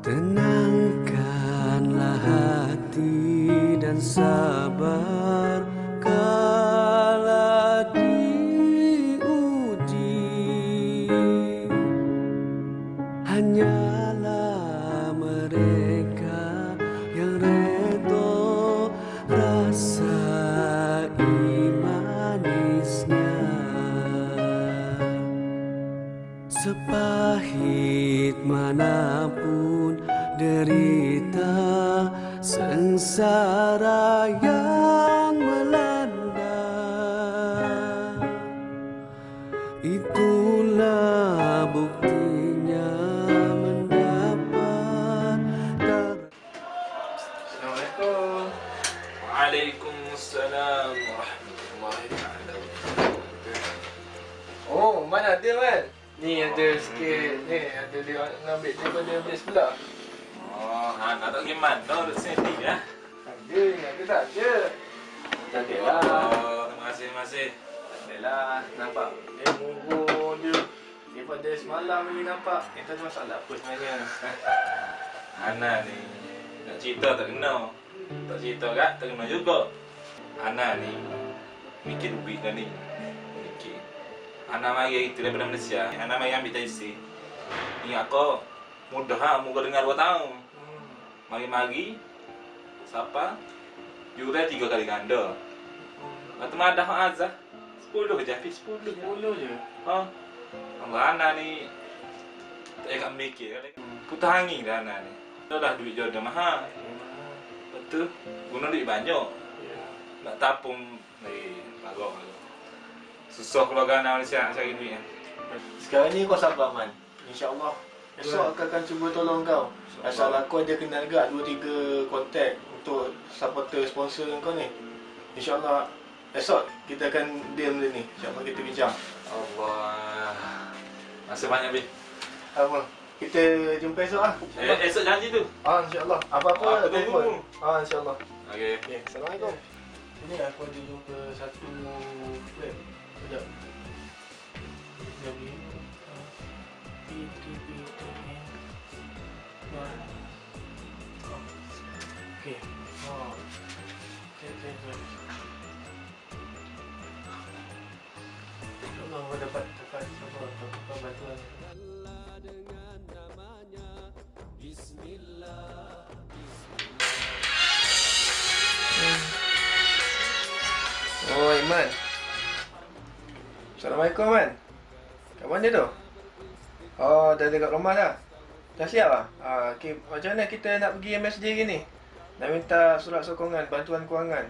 Tenangkanlah hati dan sabar. Buktinya mendapat Assalamualaikum. Waalaikumsalam warahmatullahi Oh, mana ada man? Ni ada sikit. Ni ada dia nak ambil daripada ambil sebelah. Oh, ha, nak tak gimana? Dah sendiri ya. Ada, ada tak ada. Tak ada lah. Oh, terima kasih, terima kasih. Tak ada lah. Nampak? Eh, murung dia. Daripada semalam ni nampak. Eh, tak ada masalah apa sebenarnya. Ana ni nak cerita tak kena. Tak cerita kat tak kena juga. Ana ni mikir duit dah ni. Mikir. Ana mari kita daripada Malaysia. Ana mari ambil taxi. Ni aku mudah ha, muka dengar 2 tahun. Mari-mari siapa? Jura tiga kali ganda. Lepas tu madah azah. Sepuluh je, habis sepuluh je. Sepuluh je. Ha. Allah anak ni tak payah mikir. Putar angin dah anak ni. Dah dah duit jodoh mahal. Betul. Guna duit banyak. Ya. Nak tapung ni bagus bagus. Susah keluarga anak Malaysia nak cari duit. eh. Sekarang ni kau sabar man. InsyaAllah. Esok aku akan cuba tolong kau. Asal aku ada kenal gak 2-3 kontak untuk supporter sponsor kau ni. InsyaAllah esok kita akan deal benda ni. InsyaAllah kita bincang. Allah. Masih banyak bin. Apa? Kita jumpa esok ah. Eh, esok janji tu. Ah insyaAllah. Apa-apa Ah, aku telefon. tunggu. Ah insyaAllah. Okey. Okay. Assalamualaikum. Ini aku ada jumpa satu flat. Sekejap. Sekejap ni. Ah, PTP Tokyo. Ah. Oh. Okay. Oh. Okay, okay, okay. InsyaAllah kau dapat kau Man? Kat mana tu? Oh, dah dekat rumah dah. Dah siap lah? Ah, ah okay. Macam mana kita nak pergi MSJ hari ni? Nak minta surat sokongan, bantuan kewangan.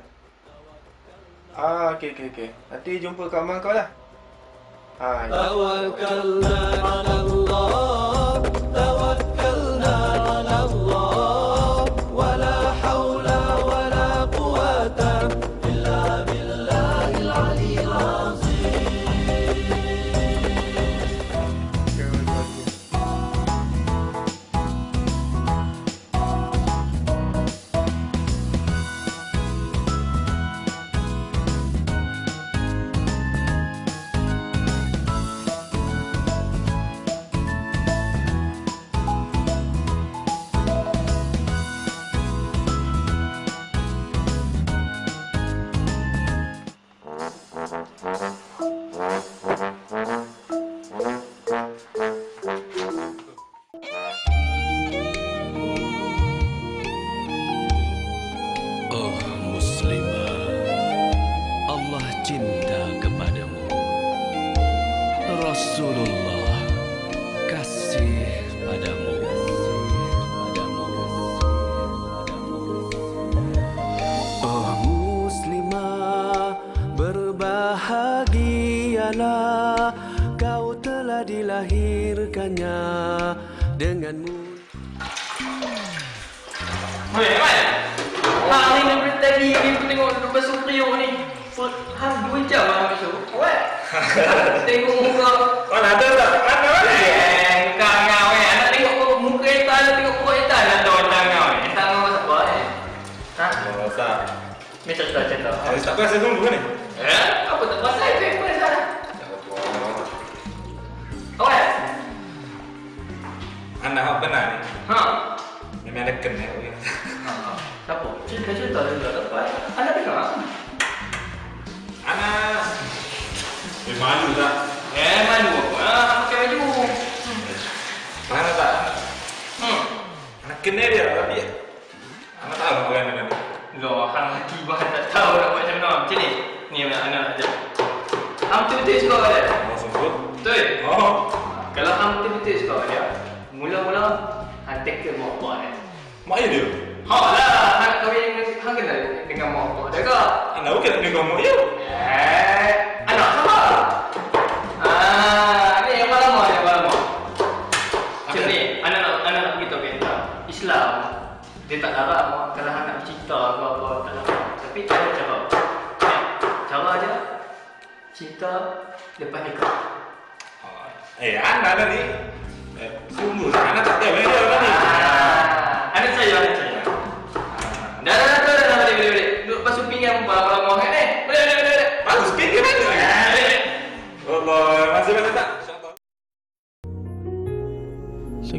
Ah, okay, okay, okay. Nanti jumpa kat rumah kau lah. Ah, ya. Allah berbahagialah kau telah dilahirkannya dengan mulia Hei, Aiman! Hang ni daripada tadi aku tengok duduk suprio ni. Hang dua jam lah besok. What? tengok muka. Mana ada tak? Mana ada? Eh, kau ngau eh. Anak tengok kau muka eta, anak tengok kau eta. Nak tahu anak ngau eh. Eta eh? Ha? Oh, tak. Ni cerita cerita. Habis tak kuasa tunggu ni. Eh? Apa tak pasal Memang ada kena. Ha. Siapa? Cerita cerita dia tak dapat. Anak tengok. Anak. Eh, malu tak? Eh, malu apa? Ah, pakai baju. Mana tak? Hmm. Anak kena dia tapi anak tahu apa kan ni. Loh, hang lelaki bahan tak tahu nak buat macam mana. Macam ni. Ni anak anak aja. Hang betul-betul suka dia. Mau sebut? Betul. Oh. Kalau hang betul-betul suka dia, mula-mula hang take ke mak bapak dia. Mak dia? Mak lah Nak kahwin dengan si Hang kena dengan mak tu ada? Anak bukan kena dengan mak ayah Eh Anak sama Ah, ni yang malam mak Yang malam mak. Macam ni Anak nak anak nak beritahu kita Islam. Dia tak nak harap mak Kalau anak cinta Apa-apa Tak nak Tapi ada cara Cara je Cinta Lepas nikah. Ah, eh anak ada ni. Eh Sungguh Anak tak tahu Eh ni.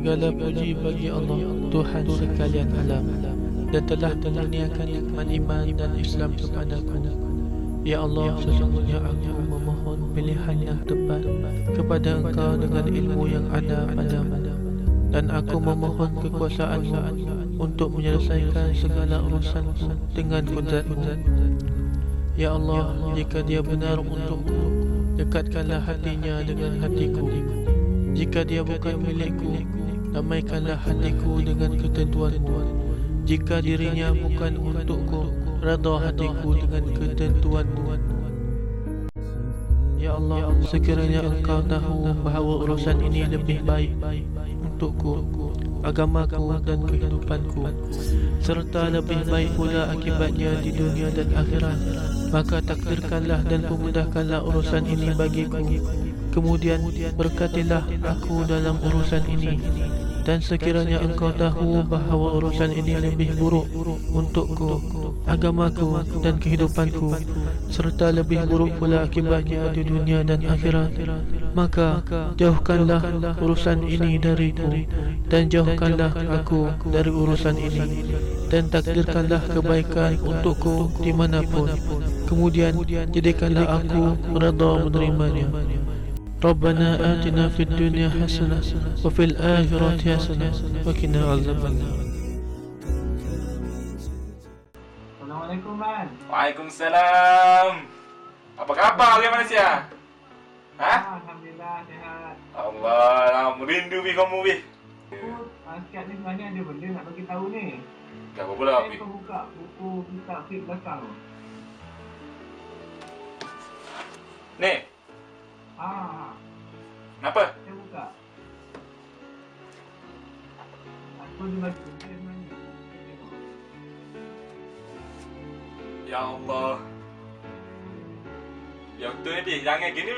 Segala puji bagi Allah Tuhan sekalian alam Dan telah menurniakan nikmat iman dan Islam kepadaku. Ya Allah sesungguhnya aku memohon pilihan yang tepat Kepada engkau dengan ilmu yang ada padamu Dan aku memohon kekuasaanmu Untuk menyelesaikan segala urusanku dengan kudratmu Ya Allah jika dia benar untukku Dekatkanlah hatinya dengan hatiku. Jika dia bukan milikku, damaikanlah hatiku dengan ketentuanmu. Jika dirinya bukan untukku, redha hatiku dengan ketentuanmu. Ya Allah, sekiranya engkau tahu bahawa urusan ini lebih baik untukku, agamaku dan kehidupanku serta lebih baik pula akibatnya di dunia dan akhirat maka takdirkanlah dan pemudahkanlah urusan ini bagiku kemudian berkatilah aku dalam urusan ini dan sekiranya engkau tahu bahawa urusan ini lebih buruk untukku agamaku dan kehidupanku serta lebih buruk pula akibatnya di dunia dan akhirat maka jauhkanlah urusan ini dariku dan jauhkanlah aku dari urusan ini dan takdirkanlah kebaikan untukku dimanapun. Kemudian jadikanlah aku redha menerimanya ربنا آتنا في الدنيا حسنة وفي الآخرة حسنة وقنا عذاب النار Assalamualaikum Man. Waalaikumsalam. Apa khabar orang Malaysia? Ha? Ah, Alhamdulillah sihat. Allah, merindu bi kamu bi. Aku ah, sekian ni sebenarnya ada benda nak bagi tahu ni. Apa pula Saya bi? kau buka buku kita fit belakang. tu. Ni, Ah, kenapa? saya buka. Aku. Saya tengok. Ya Allah. Ya betul ni jangan gini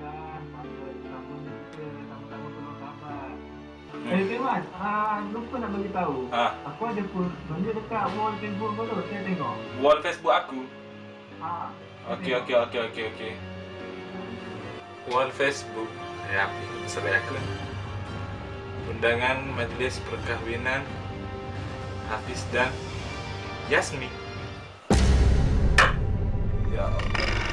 lah. Tolong sahabat. Eh, okay, Man. Ah, lupa nak bagi tahu. Ha, Aku ada pun benda dekat wall Facebook kau tu. Saya tengok. wall Facebook aku. Saya Okey, okey, okey, okey, okey. Wall Facebook. Ya, aku. Undangan majlis perkahwinan Hafiz dan Yasmi. Ya Allah.